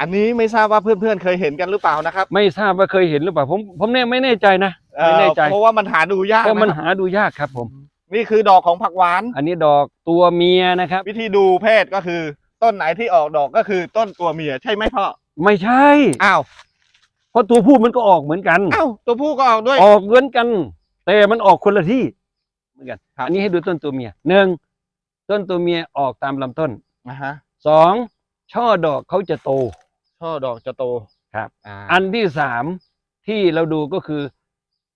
อันนี้ไม่ทราบว่าเพื่อนๆเคยเห็นกันหรือเปล่านะครับไม่ทราบว่าเคยเห็นหรือเปล่าผมผมเนี่ยไม่แน่ใจนะเอ่ไม่อแน่ใจเพราะว่ามันหาดูยากเพราะมันนะครับหาดูยากครับผม นี่คือดอกของผักหวาน อันนี้ดอกตัวเมียนะครับ วิธีดูเพศก็คือต้นไหนที่ออกดอกก็คือต้นตัวเมียใช่ไหมพ่อไม่ใช่ อ้าวเพราะตัวผู้มันก็ออกเหมือนกัน อ้าวตัวผู้ก็ออกด้วย ออกเหมือนกัน แต่มันออกคนละที่เหมือนกันครับ อันนี้ให้ดูต้นตัวเมียหนึ่งต้นตัวเมียออกตามลำต้นนะฮะสองช่อดอกเขาจะโต ช่อดอกจะโตครับอ่าอันที่สามที่เราดูก็คือ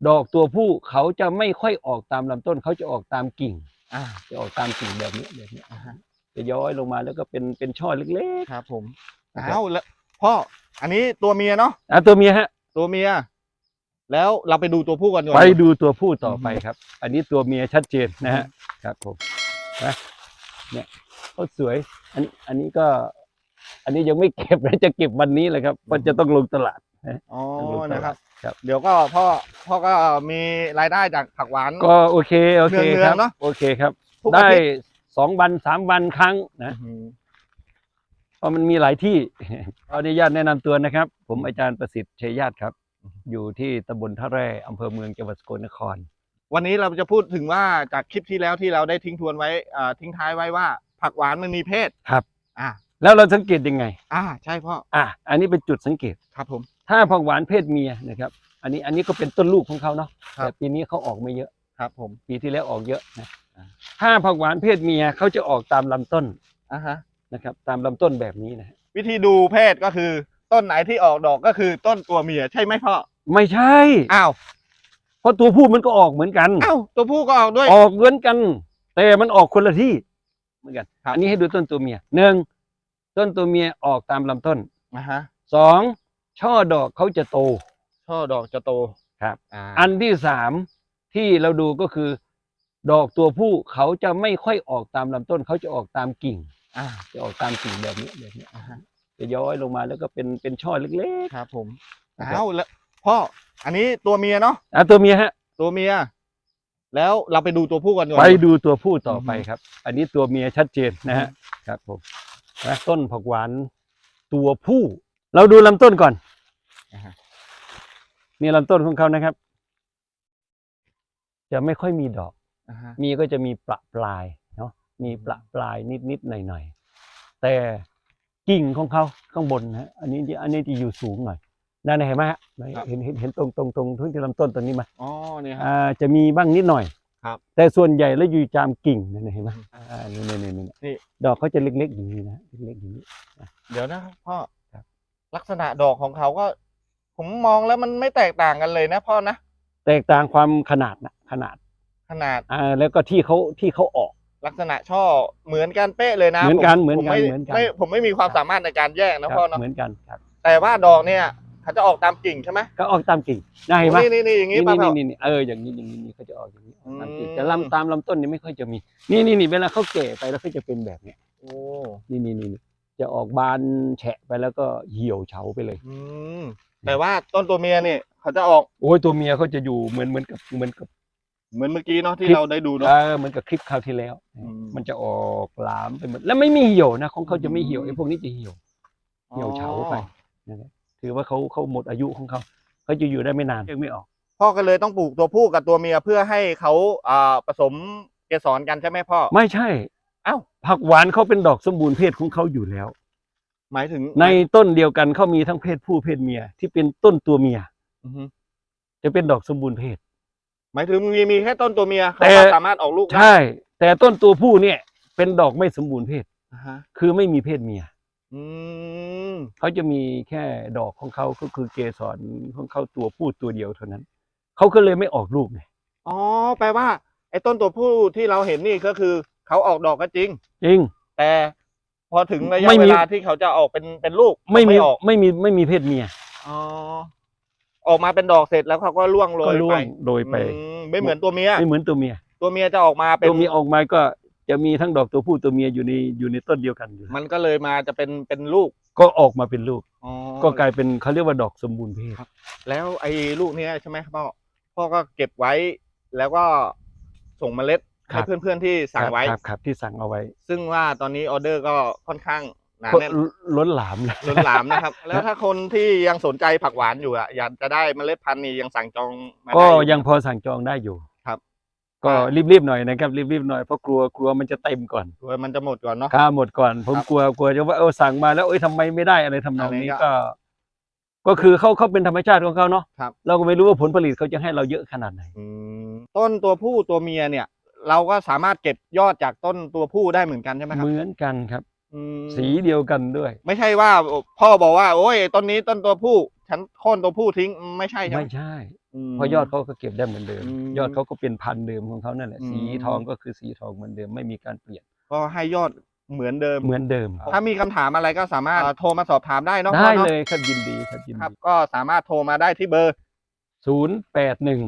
ดอกตัวผู้เขาจะไม่ค่อยออกตามลำต้นเขาจะออกตามกิ่ง อ่าจะออกตามกิ่งแบบนี้แบบนี้อ่าฮะจะย้อยลงมาแล้วก็เป็นเป็นช่อเล็ก ครับผมครับ อ้าวแล้วพ่ออันนี้ตัวเมียเนาะๆอะตัวเมียฮะ ตัวเมีย แล้วเราไปดูตัวผู้กันก่อน ไปดูตัวผู้ต่อไปอือฮึครับ อันนี้ตัวเมียชัดเจนนะฮะครับผมนะเนี่ยเขาสวย อันอันนี้ก็ อันนี้ยังไม่เก็บนะจะเก็บวันนี้เลยครับเพราะจะต้องลงตลาดนะอ๋อต้องลงตลาดนะครับครับ เดี๋ยวก็พ่อพ่อก็มีรายได้จากผักหวานก็โอเคโอเคเนืคองๆรับเนอะโอเคครับทุกอาได้ทิตย์สองวันสามวันครั้งนะอืมเพราะมันมีหลายที่ขออนุญาตแนะนำตัวนะครับ ผมอาจารย์ประสิทธิ์ชัยญาติครับ อยู่ที่ตำบลท่าแร่อำเภอเมืองจังหวัดสกลนคร วันนี้เราจะพูดถึงว่าจากคลิปที่แล้วที่เราได้ทิ้งทวนไว้อ่าทิ้งท้ายไว้ว่า ผักหวานมันมีเพศครับ อ่า แล้วเราสังเกตยังไง อ่าใช่พ่ออะอันนี้เป็นจุดสังเกต ครับผม ถ้าผักหวานเพศเมียนะครับ อันนี้อันนี้ก็เป็นต้นลูกของเขาเนาะครับ แต่ปีนี้เขาออกไม่เยอะครับผมปีที่แล้วออกเยอะนะอ่าถ้าผักหวานเพศเมียเขาจะออกตามลำต้นอ่าฮะนะครับ ตามลำต้นแบบนี้นะฮะวิธีดูเพศก็คือ ต้นไหนที่ออกดอกก็คือต้นตัวเมียใช่ไหมพ่อไม่ใช่ อ้าวเพราะตัวผู้มันก็ออกเหมือนกัน อ้าวตัวผู้ก็ออกด้วย ออกเหมือนกัน แต่มันออกคนละที่เหมือนกัน ครับ อันนี้ให้ดูต้นตัวเมียหนึ่ง ต้นตัวเมียออกตามลำต้นนะฮะสองช่อดอกเขาจะโต ช่อดอกจะโตครับ อ่าอันที่สามที่เราดูก็คือ ดอกตัวผู้เขาจะไม่ค่อยออกตามลำต้นเขาจะออกตามกิ่ง อ่าจะออกตามกิ่งแบบนี้แบบนี้อ่าฮะจะย้อยลงมาแล้วก็เป็นเป็นช่อเล็ก ครับผมนะครับ อ้าวแล้วพ่ออันนี้ตัวเมียเนาะๆอะตัวเมียฮะ ตัวเมีย แล้วเราไปดูตัวผู้กันก่อน ไปดูตัวผู้ต่อไปอือฮึครับ อันนี้ตัวเมียชัดเจนนะฮะครับผม นะต้นผักหวานตัวผู้ เราดูลำต้นก่อนอ่าฮะนี่ลำต้นของเขานะครับ จะไม่ค่อยมีดอกอ่าฮะมีก็จะมีประปลายเนาะมีประปลายนิดนิดๆหน่อยหน่อยๆแต่กิ่งของเขาข้างบนนะฮะอันนี้จะอันนี้จะอยู่สูงหน่อยนั่นนะเห็นไหมฮะเห็นเห็นเห็นตรงตรงตรงที่ลำต้นตรงนี้ไหมอ๋อเนี่ยครับอ่าจะมีบ้างนิดหน่อย ครับ แต่ส่วนใหญ่แล้วอยู่ตามกิ่งนั่นนะเห็นไหมอ่านี่นี่นี่นี่นี่ ดอกเขาจะเล็กๆอย่างนี้นะเล็กๆอย่างนี้ เดี๋ยวนะครับพ่อครับลักษณะดอกของเขาก็ ผมมองแล้วมันไม่แตกต่างกันเลยนะพ่อนะแตกต่างความขนาดนะขนาด ขนาดอ่าแล้วก็ที่เขาที่เขาออกลักษณะช่อเหมือนกันเป๊ะเลยนะเหมือนกันผเหมือนกันผไเหมือนกันไม่ผมไม่มีความครับสามารถในการแยกคนะรับพ่อเนาะเหมือนกันครับแต่ว่าดอกเนี่ย เขาจะออกตามกิ่งใช่ไหมก็ออกตามกิ่งนะเห็นไหมนี่นี่นี่อย่างนี้นี่ป่ะนี่พ่อนี่นี่เอออย่างนี้อย่างนี้นี่เขาจะออกอย่างนี้ออกตามกิ่งอืมแต่ลำตามลำต้นนี่ไม่ค่อยจะมี นี่นี่นี่เวลาเขาแก่ไปแล้วเขาจะเป็นแบบเนี้ยโอ้นี่นี่นี่นี่จะออกบานแฉะไปแล้วก็เหี่ยวเฉาไปเลย อืมแต่ว่าต้นตัวเมียเนี่ยเขาจะออกโอ้ยตัวเมียเขาจะอยู่เหมือนเหมือนกับเหมือนกับ เหมือนเมื่อกี้เนาะที่คลิปเราได้ดูเอเนาะอเหมือนกับคลิปคราวที่แล้วอืมมันจะออกหลามไปหมดแล้วไม่มีเหี่ยวนะของเขาจะไม่เหี่ยวอืมไอ้พวกนี้จะเหี่ยวเหี่ยวเฉาไปนะครับ ถือว่าเขาเขาหมดอายุของเขาเขาจะอยู่ได้ไม่นานยังไม่ออก พ่อก็เลยต้องปลูกตัวผู้กับตัวเมียเพื่อให้เขาอ่าผสมเกสรกันใช่ไหมพ่อ ไม่ใช่เอ้า ผักหวานเขาเป็นดอกสมบูรณ์เพศของเขาอยู่แล้ว หมายถึงในต้นเดียวกันเขามีทั้งเพศผู้เพศเมียที่เป็นต้นตัวเมีย อือฮึจะเป็นดอกสมบูรณ์เพศ หมายถึงมีมีแค่ต้นตัวเมียเขาแต่ ก็สามารถออกลูกได้ใช่ แต่ต้นตัวผู้เนี่ย เป็นดอกไม่สมบูรณ์เพศ อ่าฮะคือไม่มีเพศเมีย อืม เขาจะมีแค่ดอกของเขาก็คือเกสรของเขาตัวผู้ตัวเดียวเท่านั้น เขาก็เลยไม่ออกลูกไงอ๋อแปลว่าไอ้ต้นตัวผู้ที่เราเห็นนี่ก็คือเขาออกดอกก็จริง จริง แต่พอถึงระยะไม่มีเวลาที่เขาจะออกเป็นเป็นลูกไม่มีออกไม่มีไม่มีเพศเมียอ๋อออกมาเป็นดอกเสร็จแล้วเขาก็ร่วงโรก็ยร่วไปงโดยไปอืมไม่เหมือนตัวเมียไม่เหมือนตัวเมีย ตัวเมียจะออกมาเป็นตัวเมียออกมาก็จะมีทั้งดอกตัวผู้ตัวเมียอยู่ในอยู่ในต้นเดียวกันอยู่มันก็เลยมาจะเป็นเป็นลูก ก็ออกมาเป็นลูก อ๋อก็กลายเป็นเขาเรียกว่าดอกสมบูรณ์เพศแล้วไอ้ลูกเนี้ยใช่ไหมครับพ่อพ่อก็เก็บไว้แล้วก็ส่งเมล็ดครัให้บเพื่อนๆที่สั่งไว้ ครับครับที่สั่งเอาไว้ซึ่งว่าตอนนี้ออเดอร์ก็ค่อนข้างหนาก็แน่นล้นหลามเลย ล้นหลามนะครับ แล้วถ้าคนที่ยังสนใจผักหวานอยู่อะอยากจะได้เมล็ดพันธุ์นี่ยังสั่งจองมาก็ได้อยู่ ยังพอสั่งจองได้อยู่ครับ ก็อ่ารีบๆหน่อยนะครับรีบๆหน่อยเพราะกลัวกลัวมันจะเต็มก่อนกลัวมันจะหมดก่อนเนาะค่าหมดก่อน ผมครับกลัวกลัวจะว่าเออสั่งมาแล้วเอ้ยทำไมไม่ได้อะไรทำนองอันนี้นี้ก็ก็ ก็คือเขาเขาเป็นธรรมชาติของเขาเนาะครับ เราก็ไม่รู้ว่าผลผลิตเขาจะให้เราเยอะขนาดไหนอืมต้นตัวผู้ตัวเมียเนี่ย เราก็สามารถเก็บยอดจากต้นตัวผู้ได้เหมือนกันใช่ไหมครับเหมือนกันครับอืมสีเดียวกันด้วย ไม่ใช่ว่าพ่อบอกว่า โอ้ยต้นนี้ต้นตัวผู้ ฉันโค่นตัวผู้ทิ้งไม่ใช่ใช่ไหมไม่ใช่ ม เพราะยอดเขาก็เก็บได้เหมือนเดิม อืมยอดเขาก็เป็นพันธุ์เดิมของเขานั่นแหละอืม สีทองก็คือสีทองเหมือนเดิมไม่มีการเปลี่ยนก็ให้ยอดเหมือนเดิม เหมือนเดิมถ้ามีคำถามอะไรก็สามารถโทรมาสอบถามได้เนาะได้พ่อนาะเลยครับยินดีครับยินครับดีก็สามารถโทรมาได้ที่เบอร์ ศูนย์แปดหนึ่ง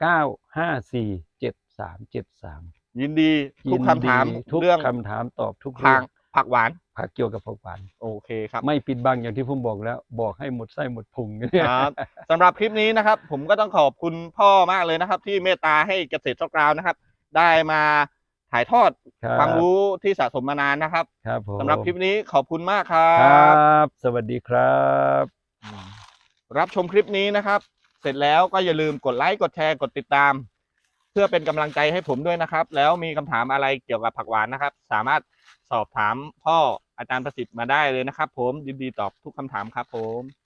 เก้าห้าสี่เจ็ดสามเจ็ดสามยินดีทุกคำถามทุกเรื่องคำถามตอบทุกทาเรื่องงผักหวาน ผักเกี่ยวกับผักหวาน โอเคครับ ไม่ปิดบังอย่างที่ผมบอกแล้ว บอกให้หมดไส้หมดพุงเนี่ยครับสำหรับคลิปนี้นะครับ ผมก็ต้องขอบคุณพ่อมากเลยนะครับ ที่เมตตาให้เกษตรกราวนะครับ ได้มาถ่ายทอดครับความรู้ที่สะสมมานานนะครับ ครับผมสำหรับคลิปนี้ขอบคุณมากครัครับบสวัสดีครับ รับชมคลิปนี้นะครับ เสร็จแล้วก็อย่าลืมกดไลค์กดแชร์กดติดตาม เพื่อเป็นกำลังใจให้ผมด้วยนะครับ แล้วมีคำถามอะไรเกี่ยวกับผักหวานนะครับ สามารถสอบถามพ่อ อาจารย์ประสิทธิ์มาได้เลยนะครับ ผมยินดีตอบทุกคำถามครับผม